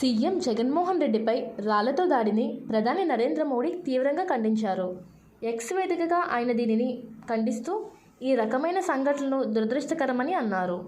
CM Jaganmohan రెడ్డిపై రాళ్ళతో దాడిని ప్రధాని నరేంద్ర మోడీ తీవ్రంగా ఖండించారు. ఎక్స్ వేదికగా ఆయన దీనిని ఖండిస్తూ ఈ రకమైన సంఘటనలు దురదృష్టకరమని అన్నారు.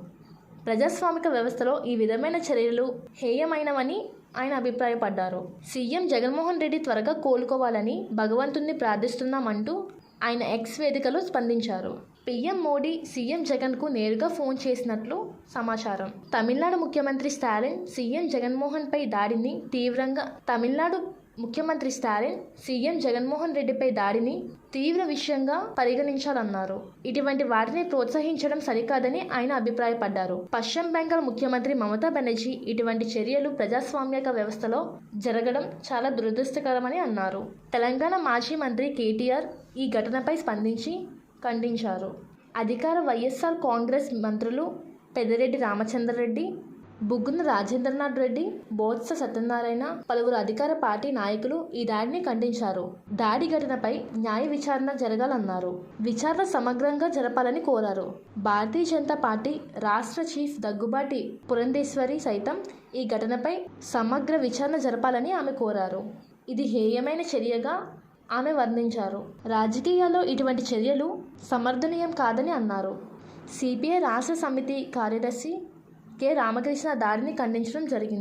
ప్రజాస్వామిక వ్యవస్థలో ఈ విధమైన చర్యలు హేయమైనవని ఆయన అభిప్రాయపడ్డారు. సీఎం జగన్మోహన్ రెడ్డి త్వరగా కోలుకోవాలని భగవంతుణ్ణి ప్రార్థిస్తున్నామంటూ ఆయన ఎక్స్ వేదికలో స్పందించారు. పీఎం మోడీ సీఎం జగన్కు నేరుగా ఫోన్ చేసినట్లు సమాచారం. తమిళనాడు ముఖ్యమంత్రి స్టాలిన్ సీఎం జగన్మోహన్పై దాడిని తీవ్రంగా తమిళనాడు ముఖ్యమంత్రి స్టాలిన్ సీఎం జగన్మోహన్ రెడ్డిపై దాడిని తీవ్ర విషయంగా పరిగణించాలన్నారు. ఇటువంటి వాటిని ప్రోత్సహించడం సరికాదని ఆయన అభిప్రాయపడ్డారు. పశ్చిమ బెంగాల్ ముఖ్యమంత్రి మమతా బెనర్జీ ఇటువంటి చర్యలు ప్రజాస్వామ్యక వ్యవస్థలో జరగడం చాలా దురదృష్టకరమని అన్నారు. తెలంగాణ మాజీ మంత్రి కేటీఆర్ ఈ ఘటనపై స్పందించి ఖండించారు. అధికార వైఎస్ఆర్ కాంగ్రెస్ మంత్రులు పెద్దిరెడ్డి రామచంద్రరెడ్డి బుగ్గున రాజేంద్రనాథ్ రెడ్డి బోత్స సత్యనారాయణ పలువురు అధికార పార్టీ నాయకులు ఈ దాడిని ఖండించారు. దాడి ఘటనపై న్యాయ విచారణ జరగాలన్నారు. విచారణ సమగ్రంగా జరపాలని కోరారు. భారతీయ జనతా పార్టీ రాష్ట్ర చీఫ్ దగ్గుబాటి పురంధేశ్వరి సైతం ఈ ఘటనపై సమగ్ర విచారణ జరపాలని ఆమె కోరారు. ఇది హేయమైన చర్యగా ఆమె వర్ణించారు. రాజకీయాల్లో ఇటువంటి చర్యలు సమర్థనీయం కాదని అన్నారు. సిపిఐ రాష్ట్ర సమితి కార్యదర్శి కె రామకృష్ణ దాడిని ఖండించడం జరిగింది.